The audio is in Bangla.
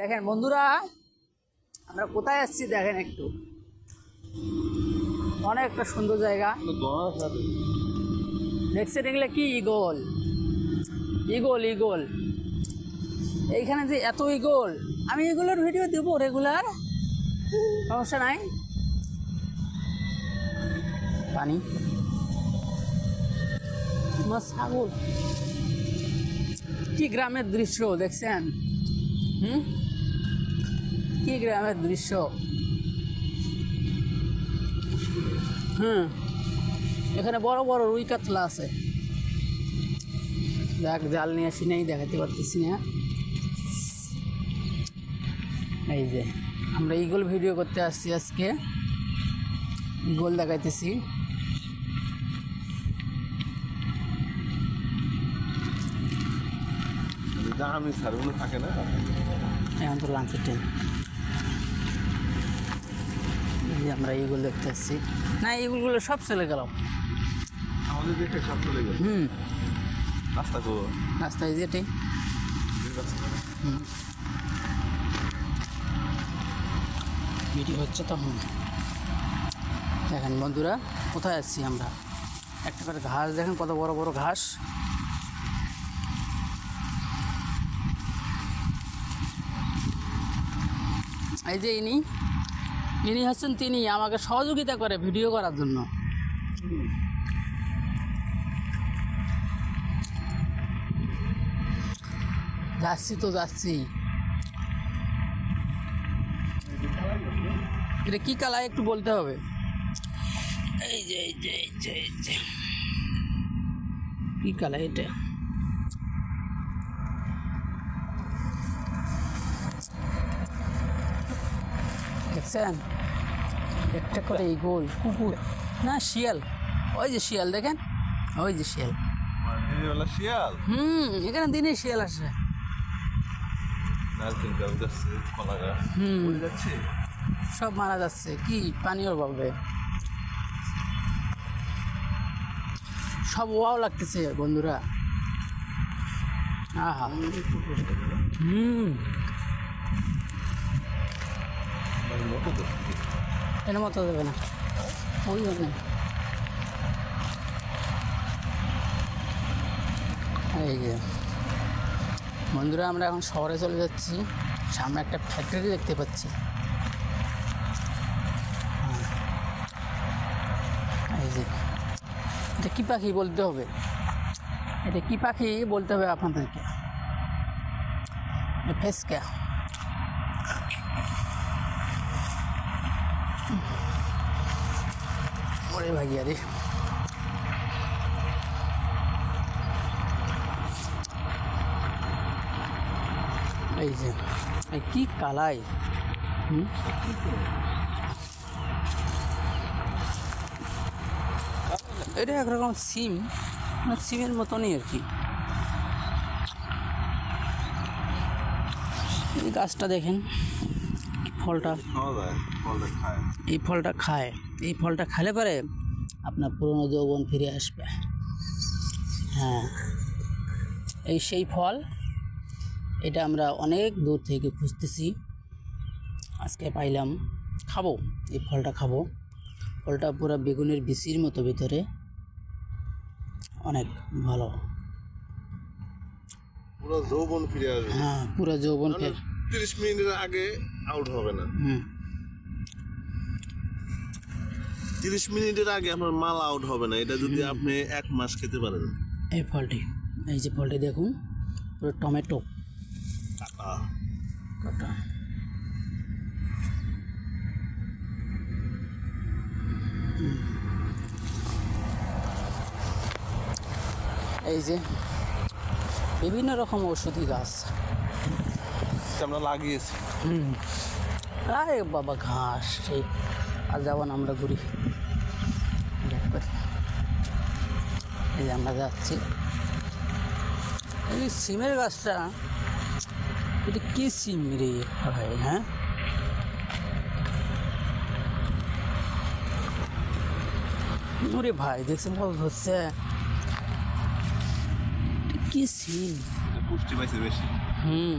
দেখেন, বন্ধুরা, আমরা কোথায় আসছি দেখেন একটু। অনেকটা সুন্দর জায়গা। দেখছেন এগুলো কি? ইগল ইগল ইগল এইখানে যে এত ইগল আমি এগুলোর ভিডিও দেবো রেগুলার, সমস্যা নাই। পানি। ছাগল। কি গ্রামের দৃশ্য, দেখছেন? হুম? কি গ্রামের দৃশ্য? হুম এখানে বড় বড় রুই কাতলা আছে। দেখ জাল নিয়ে আসি নাই দেখাতে পারতেছি না। এই যে আমরা ইগল ভিডিও করতে আসছি আজকে। ইগল দেখাইতেছি। আমি সারগুলো থাকে না? এখন তো লাঞ্চের টাইম যে আমরা এইগুলো দেখতে আসছি না এইগুলো সব চলে গেল। আমাদের দেখে সব চলে গেল। হুম। রাস্তা রাস্তায় যেটাই ভিডিও হচ্ছে তখন। দেখেন বন্ধুরা কোথায় আসছি আমরা? একটা করে ঘাস দেখেন কত বড় বড় ঘাস। এই যে ইনি। ইনি হচ্ছেন তিনি আমাকে সহযোগিতা করে ভিডিও করার জন্য। যাচ্ছি তো যাচ্ছি। এটা কি কালার একটু বলতে হবে? এই যে এই যে এই যে এই যে। কি কালার এটা? দেখছেন? একটা করে এই গোল কুকুর। না শিয়াল। ওই যে শিয়াল দেখেন? ওই যে শিয়াল। শিয়াল? হুম এখানে দিনে শিয়াল আসে। সব মারা যাচ্ছে। কি পানীয় অভাবে সব ওয়াও লাগতেছে বন্ধুরা। আহা। হুম মানে মতো তো এর মতো দেবে। না। ওই জন্য এই যে, বন্ধুরা, আমরা এখন শহরে চলে যাচ্ছি। সামনে একটা ফ্যাক্টরি দেখতে পাচ্ছি। এই যে, এটা কী পাখি বলতে হবে? এটা কী পাখি বলতে হবে আপনাদেরকে? ফেসকা ওরে ভাইয়া রে এই যে এই কি কালাই? হুম? এটা একরকম সিম মানে সিমের মতনই আর কি। এই গাছটা দেখেন ফলটা? এই ফলটা খায়। এই ফলটা খেলে পরে আপনার পুরনো যৌবন ফিরে আসবে। হ্যাঁ এই সেই ফল এটা আমরা অনেক দূর থেকে খুঁজতেছি। আজকে পাইলাম খাব এই ফলটা খাব। ফলটা পুরো বেগুনের বিচির মতো ভিতরে। অনেক ভালো। পুরো যৌবন ফিরে আসবে। হ্যাঁ পুরো যৌবন ফের তিরিশ মিনিটের আগে আউট হবে না। হুম। তিরিশ মিনিটের আগে আপনার মাল আউট হবে না। এটা যদি আপনি এক মাস খেতে পারেন। এই ফলটি এই যে ফলটি দেখুন পুরো টমেটো। কাটা। কাটা। এই যে বিভিন্ন রকম ওষুধি গাছ। আমরা লাগিয়েছি। আরে বাবা ঘাস সেই আর যাব না আমরা ঘুরি। এই যে আমরা যাচ্ছি। এই সিমের গাছটা এটা কি সিম রে ভাই হ্যাঁ? ওরে ভাই দেখছেন কত ধরছে? কি সিম? পুষ্টি পাইছে বেশি। হুম।